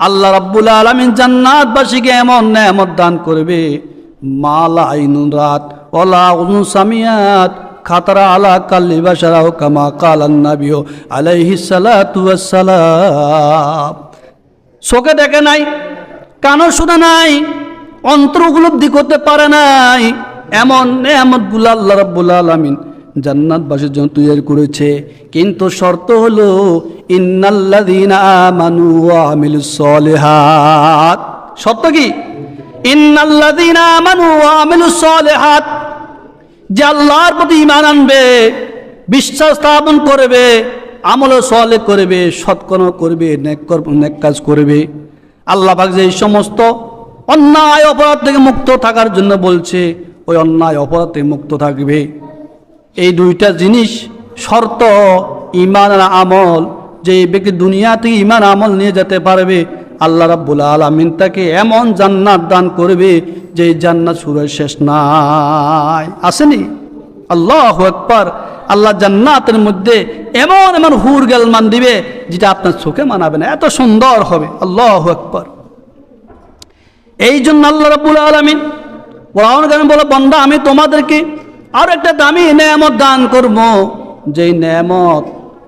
আল্লাহ রাব্বুল আলামিন জান্নাতবাসীকে এমন নেয়ামত দান করবে। মালা আইনুন রাত ওলা উনু সামিয়াত, খাতারা আলা কাল্লি বাসারাও কামা কালান নাবিও আলাইহি সালাতু ওয়াসসালাম। চোখে দেখে নাই, কানও শুনে নাই, অন্তর উপলব্ধি করতে পারে নাই, এমন নেয়ামতগুলো আল্লাহ রাব্বুল আলামিন জান্নাতবাসীর জন্য তৈরি করেছে। কিন্তু শর্ত হলো সলিহাত। শর্ত কি? সলিহাত। যে আল্লাহর প্রতি ইমান আনবে, বিশ্বাস স্থাপন করবে, আমল সলে করবে, সৎকর্ম করবে কাজ করবে। আল্লাহ পাক যে এই সমস্ত অন্যায় অপরাধ থেকে মুক্ত থাকার জন্য বলছে, ওই অন্যায় অপরাধ থেকে মুক্ত থাকবে। এই দুইটা জিনিস শর্ত ইমান আমল। যে ব্যক্তি দুনিয়া থেকে ইমান আমল নিয়ে যেতে পারবে, আল্লাহ রাব্বুল আলামিন তাকে এমন জান্নাত দান করবে যে জান্নাত সুরের শেষ নাই। আসেনি? আল্লাহ একবার আল্লাহ জান্নাতের মধ্যে এমন এমন হুর গেল মান দিবে যেটা আপনার চোখে মানাবে না। এত সুন্দর হবে। আল্লাহ একবার এই জন্য আল্লাহ রাব্বুল আলামিন বলে, বন্দা, আমি তোমাদেরকে আর একটা দামি নেয়ামত দান করব যেই নেয়ামত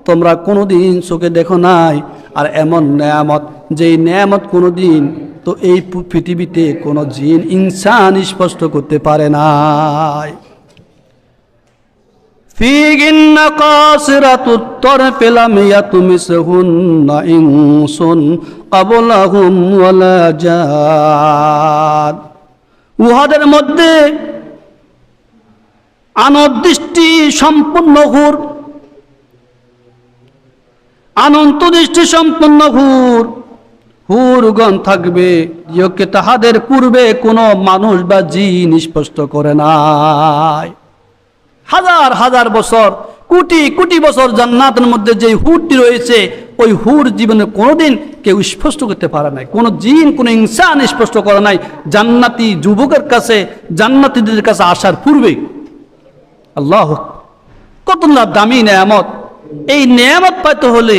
তোমরা কোনোদিন চোখে দেখো নাই আর এমন নেয়ামত যেই নেয়ামত কোনোদিন তো এই পু- পৃথিবীতে কোনো জিন ইনসান স্পষ্ট করতে পারে নাই فيهن قاصرة الطرف لم يطمسهن إنس قبلهم ولا جان উহাদের মধ্যে আনদৃষ্টি সম্পূর্ণ হুর আনন্ত দৃষ্টি সম্পন্ন হুর হুরগণ থাকবে ইয়োকে তাহাদের পূর্বে কোনো মানুষ বা জিন স্পষ্ট করে নাই। হাজার হাজার বছর, কোটি কোটি বছর জান্নাতের মধ্যে যে হুরটি রয়েছে, ওই হুর জীবনে কোনোদিন কেউ স্পষ্ট করতে পারে নাই। কোনো জিন, কোনো ইনসান স্পষ্ট করে নাই। জান্নাতি যুবকের কাছে, জান্নাতিদের কাছে আসার পূর্বে আল্লাহ কত না দামি নেয়ামত। এই নেয়ামত পাইতে হলে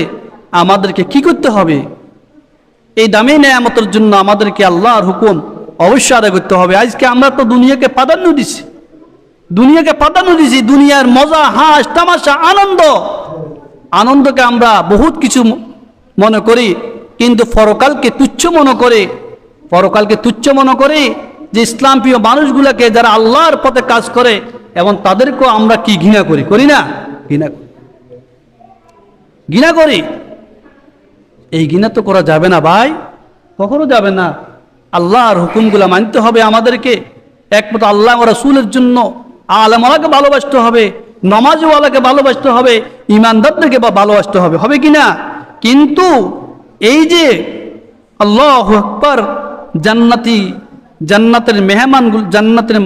আমাদেরকে কি করতে হবে? এই দামি নেয়ামতের জন্য আমাদেরকে আল্লাহর হুকুম অবশ্যই আদায় করতে হবে। আজকে আমরা তো দুনিয়াকে প্রাধান্য দিছি। দুনিয়াকে প্রাধান্য দিছি, দুনিয়ার মজা, হাস, তামাশা, আনন্দ। আনন্দকে আমরা বহুত কিছু মনে করি, কিন্তু পরকালকে তুচ্ছ মনে করে, পরকালকে তুচ্ছ মনে করে যে ইসলাম প্রিয় মানুষগুলোকে যারা আল্লাহর পথে কাজ করে এবং তাদেরকেও আমরা কি ঘৃণা করি? করি না? ঘৃণা করি। ঘৃণা করি? এই ঘৃণা তো করা যাবে না ভাই। কখনো যাবে না। আল্লাহর হুকুমগুলো মানতে হবে আমাদেরকে। একমাত্র আল্লাহ রাসূলের জন্য আলমওয়ালাকে ভালোবাসতে হবে, নমাজওয়ালাকে ভালোবাসতে হবে ইমানদারদেরকে বা ভালোবাসতে হবে। হবে কি না? কিন্তু এই যে আল্লাহ আকবর জান্নাতি, জান্নাতের মেহমানগুলো, জান্নাতের